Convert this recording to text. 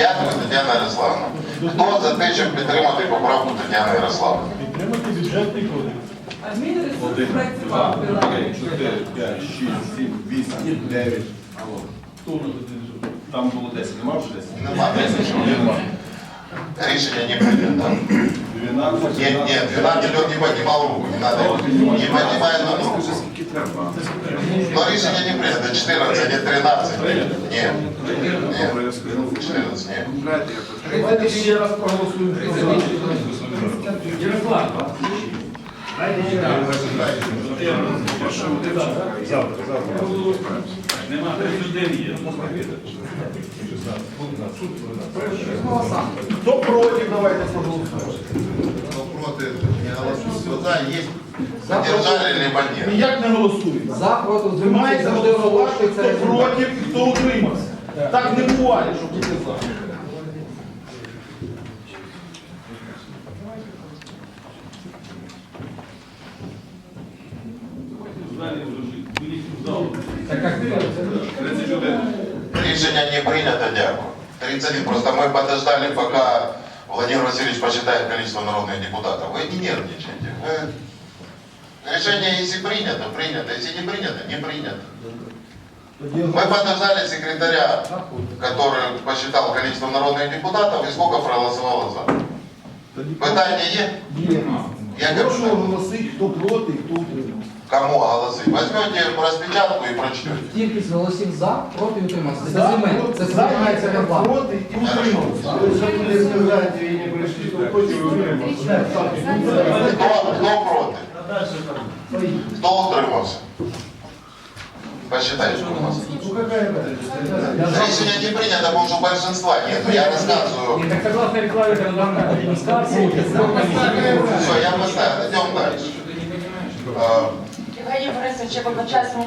Дякую, Тетяна Ярославовна. Хто за те, щоб підтримати поправку Тетяни Ярославовни? Підтримати бюджетний кодекс. А зміни ресурсу працював. три, чотири, п'ять, шість, сім, вісім, дев'ять. Алло. Хто у нас один жовтий? Там було 10, нема вже 10? Нема. Нема. Рішення не прийнято. 12. Нет, нет, 12 лет не поднимал руку, не надо. Не поднимай на руку. Но решение не принято. 14, не 13. Нет. Нет. 14, нет. Давайте ще раз проголосуємо. Ярослав. Нема, 31 є. Хто проти, давайте проголосуємо. За, есть. Поддержали, либо нет. Ніяк не голосуємо. За, проти, Ви маєте голосувати, хто проти хто утримався. Так не буває, що тільки за. Так як 31. Решение не принято, дякую. 31. Просто мы подождали, пока Владимир Васильевич посчитает количество народных депутатов. Вы не нервничайте. Вы- Решение, если принято, принято. Если не принято, не принято. Мы подождали секретаря, который посчитал количество народных депутатов и сколько проголосовало за. Питання є? Є. Я Прошу кажу, оголосити, хто проти, хто утримався. кому голоси? Возьмете распечатку и прочтете. кількість голосів за, проти, утримався. Це За, земель, це за, зберігається регламент. проти і утримався. варианте и не пришли, то хоть и умеем. Хто, хто проти? Хто утримався? Посчитайте, что у нас. Ну какая Рішення не прийнято, бо вже большинства нет. Я розказую. Так согласно рекламе, это главное. Все, я поставив. Йдемо далі. Е, Євгеній Борисович, я вибачаюсь,